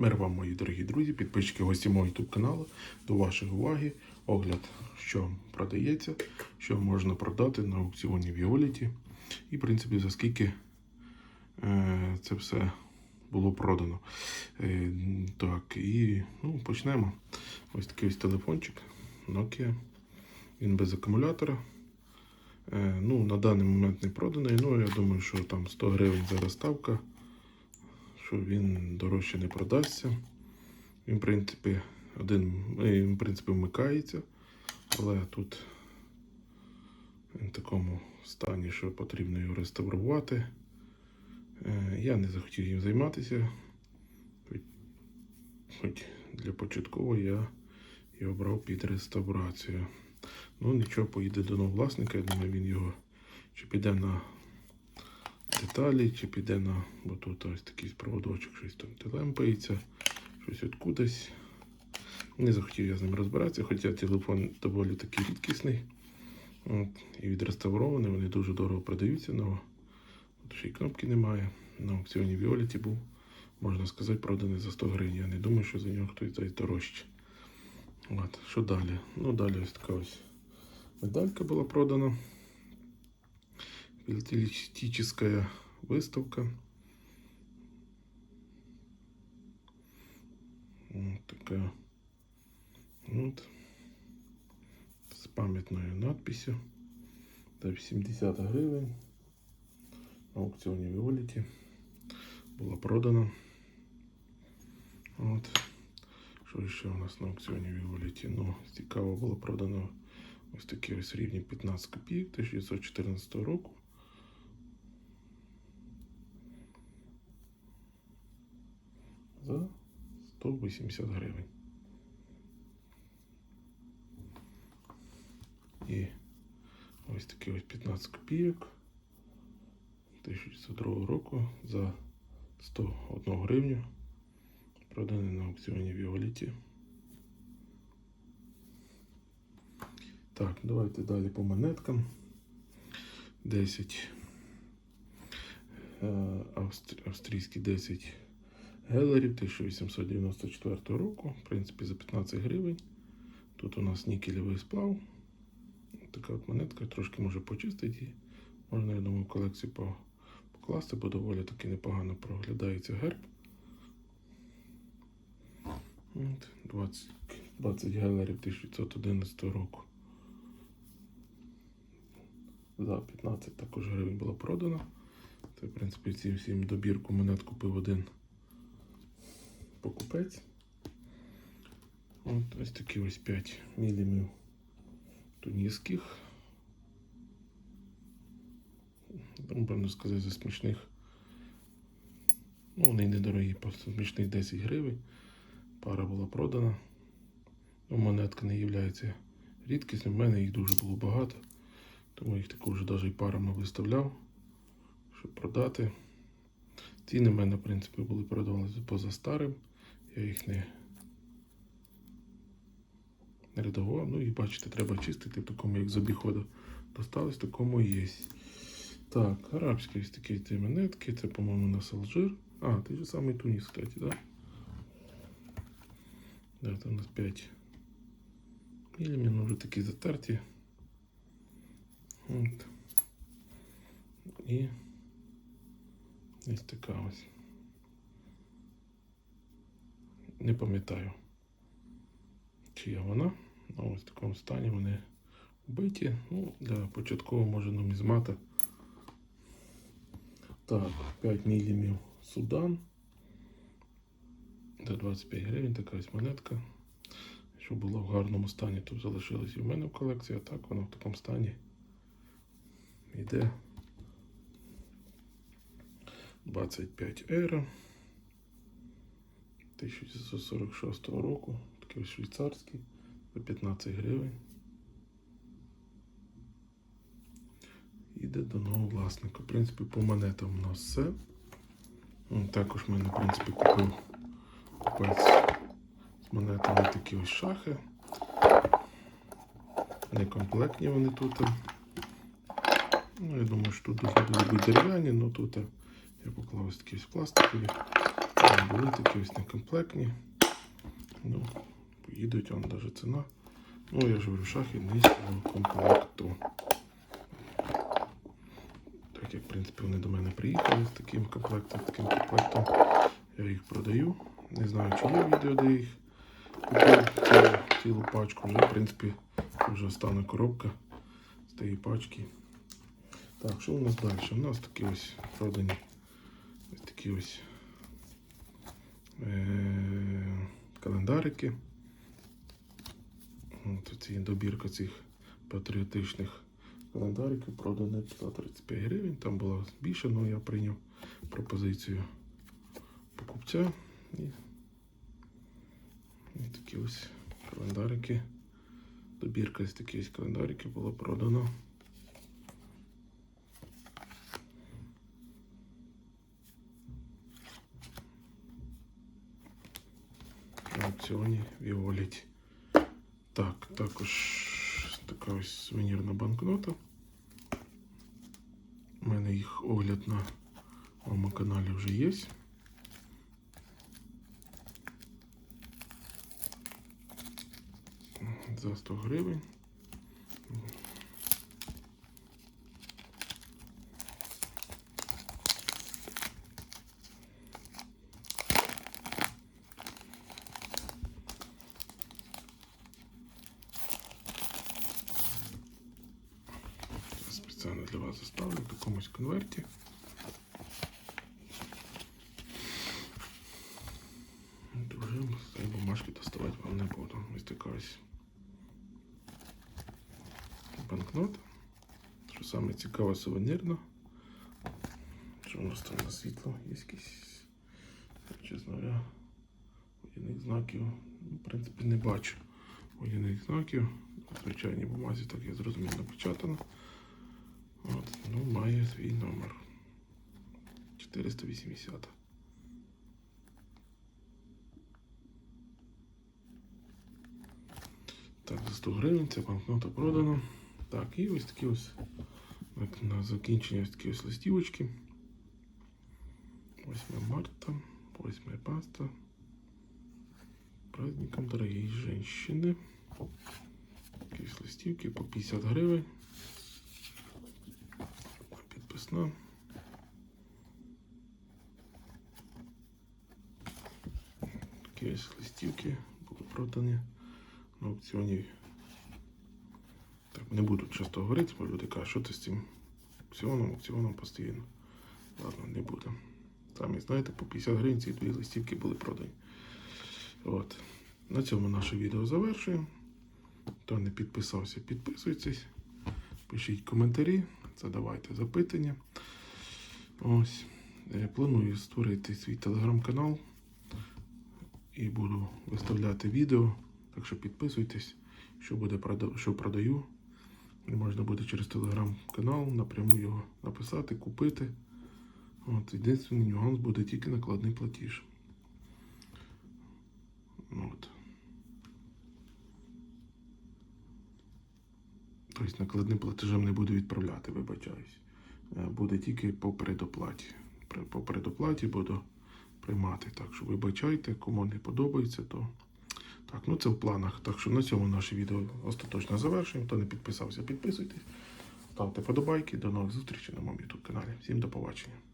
Мир вам, мої дорогі друзі, підписчики, гості мого YouTube каналу. До вашої уваги огляд, що продається, що можна продати на аукціоні Violet. І, в принципі, за скільки е, це все було продано. Е, так, і ну, почнемо. Ось такий ось телефончик Nokia. Він без акумулятора. Е, ну, на даний момент не проданий. Ну, я думаю, що там 100 гривень зараз ставка що він дорожче не продасться. Він, в принципі, один, він, в принципі, вмикається, але тут він в такому стані, що потрібно його реставрувати. Е, Я не захотів їм займатися. Хоч- для початкового я його брав під реставрацію. Ну, нічого, поїде до нового власника. Я думаю, він його чи піде на деталі, чи піде на. Бо тут ось такий проводочок, щось там телемпається, щось откудись. Не захотів я з ним розбиратися, хоча телефон доволі такий рідкісний. От, і відреставрований, вони дуже дорого продаються. Но от ще й кнопки немає. На аукціоні Violet був, можна сказати, проданий за 100 гривень. Я не думаю, що за нього хтось дасть дорожче. От, що далі? Ну, далі ось така ось медалька була продана. Филателистическая выставка. Вот такая. Вот. С памятною надписью. За 70 гривень. На аукціоні Віоліті. Була продана. От. Що ще у нас на аукціоні Віоліті? Ну, цікаво було продано ось такі ось рівні 15 копійок 1914 року. За 180 гривень. І ось такі ось 15 копійок 1902 року за 101 гривню. Проданий на аукціоні Віоліті. Так, давайте далі по монеткам. 10 е, австрійські 10 Гелерів 1894 року, в принципі, за 15 гривень. Тут у нас нікелевий сплав. Така от монетка, трошки може почистити. Можна, я думаю, в колекцію покласти, бо доволі таки непогано проглядається герб. От, 20, 20 гелерів 1911 року. За 15 також гривень було продано. Це, в принципі, ці всім добірку монет купив один покупець. От ось такі ось 5 мілімів тунісських. Можна сказати, за смішних. Ну, вони недорогі, просто смішних 10 гривень. Пара була продана. Ну, монетка не є рідкісною. У мене їх дуже було багато. Тому їх таку вже навіть парами виставляв, щоб продати. Ціни в мене, в принципі, були продавалися поза старим. Я їх не, не редагував. Ну і бачите, треба чистити в такому, як з обіходу досталось, такому є. Так, арабські ось такі ці монетки. Це, по-моєму, на Алжир. А, той же самий Туніс, кстати, да? Да, там у нас 5 мілімів, ну вже такі затерті. От. І ось така ось. Не пам'ятаю, чия вона. Ну, ось в такому стані вони вбиті. Ну, для початкового може нумізмата. Так, 5 мілімів Судан. За 25 гривень така ось монетка. Що була в гарному стані, тут залишилась і в мене в колекції, а так вона в такому стані йде 25 євро. 1946 року, такий швейцарський, за 15 гривень. Іде до нового власника. В принципі, по монетам у нас все. Також в мене, в принципі, купив купець з монетами такі ось шахи. Некомплектні вони тут. Ну, я думаю, що тут дуже будуть дерев'яні, але тут я поклав ось такі ось пластикові. Були такі ось некомплектні. Ну, поїдуть, вон навіть ціна. Ну, я ж говорю, шахи низького комплекту. Так як, в принципі, вони до мене приїхали з таким комплектом, таким комплектом. Я їх продаю. Не знаю, чи є відео, де їх купив цілу, цілу пачку. Вже, в принципі, вже остана коробка з тієї пачки. Так, що у нас далі? У нас такі ось продані ось такі ось календарики. От ці добірка цих патріотичних календариків продана за 35 гривень. Там була більше, але я прийняв пропозицію покупця. І, і такі ось календарики. Добірка з ось календарики була продана. аукціоні Віоліті. Так, також така ось сувенірна банкнота. У мене їх огляд на моєму каналі вже є. За 100 гривень. Такомусь конверті. З цієї бумажки доставати вам не буду. Ось така ось банкнота. Що саме цікаве сувенірно. Що у нас там на світло? Є якісь, чесно говоря, водяних знаків. Ну, В принципі, не бачу водяних знаків. На звичайній бумазі, так я зрозумів, напечатано. От, ну, має свій номер. 480. Так, за 100 гривень ця банкнота продана. Так, і ось такі ось так, на закінчення ось такі ось листівочки. 8 марта, 8 паста. Праздником, дорогие женщины. Якісь листівки по 50 гривень. Підписна. Такі листівки були продані на аукціоні. Так, не буду часто говорити, бо люди кажуть, що ти з цим аукціоном, аукціоном постійно. Ладно, не буду. Самі знаєте, по 50 гривень ці дві листівки були продані. От. На цьому наше відео завершуємо. Хто не підписався, підписуйтесь. Пишіть коментарі, задавайте запитання. Ось. Планую створити свій телеграм-канал і буду виставляти відео. Так що підписуйтесь, що буде що продаю. І можна буде через телеграм-канал напряму його написати, купити. От, єдиний нюанс буде тільки накладний платіж. От. Тобто накладним платежем не буду відправляти, вибачаюсь. Е, Буде тільки по предоплаті. По предоплаті буду приймати. Так що вибачайте, кому не подобається, то. Так, ну це в планах. Так що на цьому наше відео остаточно завершуємо. Хто не підписався, підписуйтесь. Ставте подобайки. До нових зустрічей на моєму YouTube каналі. Всім до побачення.